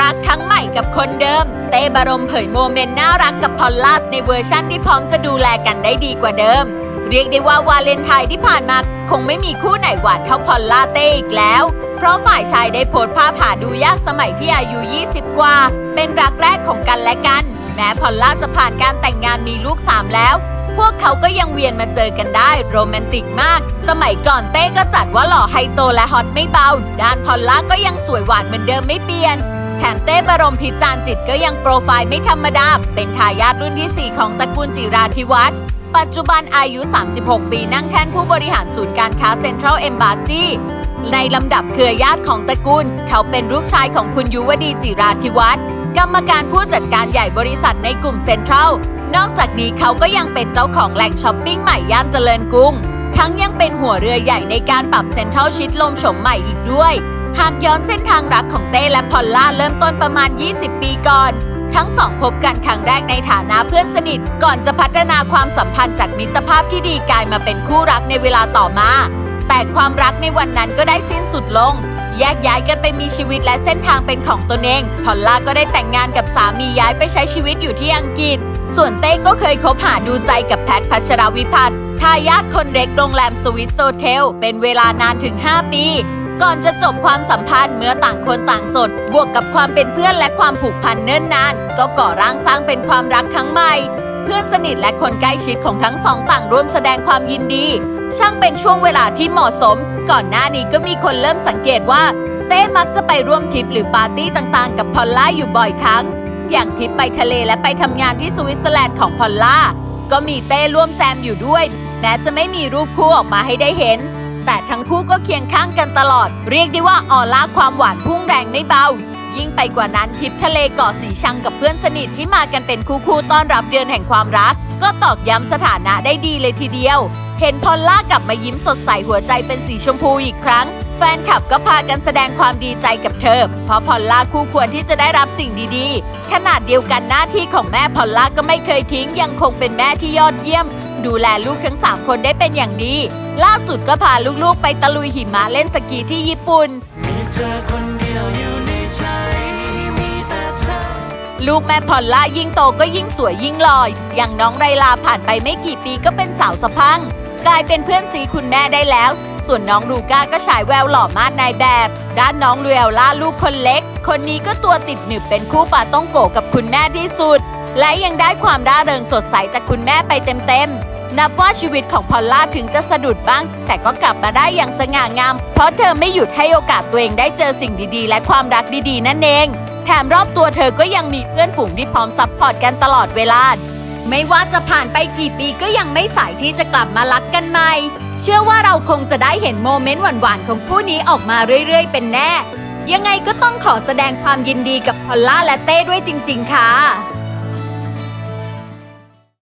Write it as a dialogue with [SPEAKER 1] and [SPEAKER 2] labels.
[SPEAKER 1] รักครั้งใหม่กับคนเดิม เต้บารมเผยโมเมนต์น่ารักกับพอลล่าในเวอร์ชั่นที่พร้อมจะดูแลกันได้ดีกว่าเดิม เรียกได้ว่าวาเลนไทน์ที่ผ่านมาคงไม่มีคู่ไหนหวานเท่าพอลล่าเต้อีกแล้ว เพราะฝ่ายชายได้โพสต์ภาพหาดูยากสมัยที่อายุ 20 กว่า เป็นรักแรกของกันและกัน แม้พอลล่าจะผ่านการแต่งงานมีลูกสามแล้ว พวกเขาก็ยังเวียนมาเจอกันได้โรแมนติกมาก สมัยก่อนเต้ก็จัดว่าหล่อไฮโซและฮอตไม่เบา ด้านพอลล่าก็ยังสวยหวานเหมือนเดิมไม่เปลี่ยน แถมเต้บรมพิจารณ์จิตก็ยังโปรไฟล์ไม่ธรรมดา เป็นทายาทรุ่นที่ 4 ของตระกูลจิราธิวัฒน์ปัจจุบันอายุ 36 ปีนั่งแท่นผู้บริหารศูนย์การค้าเซ็นทรัลเอมบาซีในลำดับเครือญาติของตระกูล เขาเป็นลูกชายของคุณยุวดีจิราธิวัฒน์กรรมการผู้จัดการใหญ่บริษัทในกลุ่มเซ็นทรัล นอกจากนี้เขาก็ยังเป็นเจ้าของแหล่งช้อปปิ้งใหม่ย่านเจริญกรุง ทั้งยังเป็นหัวเรือใหญ่ในการปรับเซ็นทรัลชิดลมโฉมใหม่อีกด้วย หากย้อนเส้นทางรักของเต้และพอลล่าเริ่มต้นประมาณ 20 ปีก่อน ทั้งสองพบกันครั้งแรกในฐานะเพื่อนสนิท ก่อนจะพัฒนาความสัมพันธ์จากมิตรภาพที่ดีกลายมาเป็นคู่รักในเวลาต่อมา แต่ความรักในวันนั้นก็ได้สิ้นสุดลง แยกย้ายกันไปมีชีวิตและเส้นทางเป็นของตนเอง พอลล่าก็ได้แต่งงานกับสามีย้ายไปใช้ชีวิตอยู่ที่อังกฤษ ส่วนเต้ก็เคยคบหาดูใจกับแพทพัชรวิพัฒน์ทายาทคนเล็กโรงแรมสวิสโซเทลเป็นเวลานานถึง 5 ปี ก่อนจะจบความสัมพันธ์เมื่อต่างคนต่างสด บวกกับความเป็นเพื่อนและความผูกพันเนิ่นนาน ก็ก่อร่างสร้างเป็นความรักครั้งใหม่ เพื่อนสนิทและคนใกล้ชิดของทั้งสองต่างร่วมแสดงความยินดี ช่างเป็นช่วงเวลาที่เหมาะสม ก่อนหน้านี้ก็มีคนเริ่มสังเกตว่า เต้มักจะไปร่วมทริปหรือปาร์ตี้ต่างๆ กับพอลล่าอยู่บ่อยครั้ง อย่างทริปไปทะเลและไปทำงานที่สวิตเซอร์แลนด์ของพอลล่าก็มีเต้ร่วมแจมอยู่ด้วยแม้จะไม่มีรูปคู่ออกมาให้ได้เห็น แต่ทั้งคู่ก็เคียงข้างกันตลอด เรียกได้ว่าออร่าความหวานพุ่งแรงไม่เบา ยิ่งไปกว่านั้นทริปทะเลเกาะสีชังกับเพื่อนสนิทที่มากันเป็นคู่ๆต้อนรับเดือนแห่งความรัก ก็ตอกย้ำสถานะได้ดีเลยทีเดียว เห็นพอลล่ากลับมายิ้มสดใสหัวใจเป็นสีชมพูอีกครั้ง แฟนคลับก็พากันแสดงความดีใจกับเธอ เพราะพอลล่าคู่ควรที่จะได้รับสิ่งดีๆ ขนาดเดียวกันหน้าที่ของแม่พอลล่าก็ไม่เคยทิ้งยังคงเป็นแม่ที่ยอดเยี่ยม ดูแลลูกทั้ง 3 คนได้เป็นอย่างดี ล่าสุดก็พาลูกๆ ไปตะลุยหิมะเล่นสกีที่ญี่ปุ่น
[SPEAKER 2] มีเธอคนเดียวอยู่ในใจมีแต่เธอ
[SPEAKER 1] ลูกแม่พอลล่ายิ่งโตก็ยิ่งสวยยิ่งลอย อย่างน้องไรลาผ่านไปไม่กี่ปีก็เป็นสาวสะพรัง กลายเป็นเพื่อนซีคุณแม่ได้แล้ว ส่วนน้องลูก้าก็ฉายแววหล่อมากนายแบบ ด้านน้องลูเอลล่าลูกคนเล็ก คนนี้ก็ตัวติดหนึบเป็นคู่ป่าต้องโกกับคุณแม่ที่สุดและยังได้ความร่าเริงสดใสจากคุณแม่ไปเต็มๆ นับว่าชีวิตของพอลล่าถึงจะสะดุดบ้าง แต่ก็กลับมาได้อย่างสง่างาม เพราะเธอไม่หยุดให้โอกาสตัวเองได้เจอสิ่งดีๆ และความรักดีๆ นั่นเอง แถมรอบตัวเธอก็ยังมีเพื่อนฝูงที่พร้อมซัพพอร์ตกันตลอดเวลา ไม่ว่าจะผ่านไปกี่ปีก็ยังไม่สายที่จะกลับมารักกันใหม่ เชื่อว่าเราคงจะได้เห็นโมเมนต์หวานๆของคู่นี้ออกมาเรื่อย ๆ เป็นแน่ ยังไงก็ต้องขอแสดงความยินดีกับพอลล่าและเต้ด้วยจริง ๆ ค่ะ